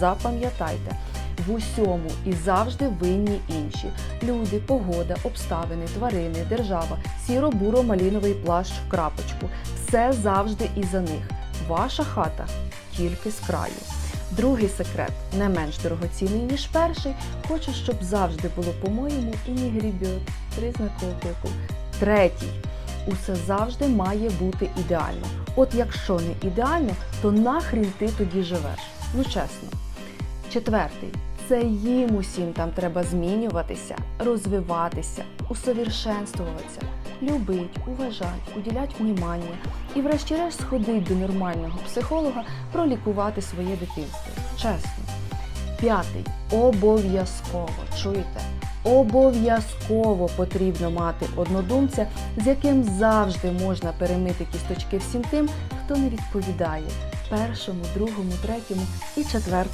запам'ятайте, в усьому і завжди винні інші люди, погода, обставини, тварини, держава, сіро-буро-маліновий плащ в крапочку. Все завжди і за них. Ваша хата тільки з краю. Другий секрет не менш дорогоцінний, ніж перший. Хочу, щоб завжди було по-моєму і не грібет. Признак оклику. Третій. Усе завжди має бути ідеально. От якщо не ідеально, то нахрін ти тоді живеш. Ну чесно. Четвертий. Це їм усім там треба змінюватися, розвиватися, усовершенствуватися, любить, уважать, уділять внимання і врешті-решт сходить до нормального психолога пролікувати своє дитинство. Чесно. П'ятий. Обов'язково. Чуєте? Обов'язково потрібно мати однодумця, з яким завжди можна перемити кісточки всім тим, хто не відповідає першому, другому, третьому і четвертому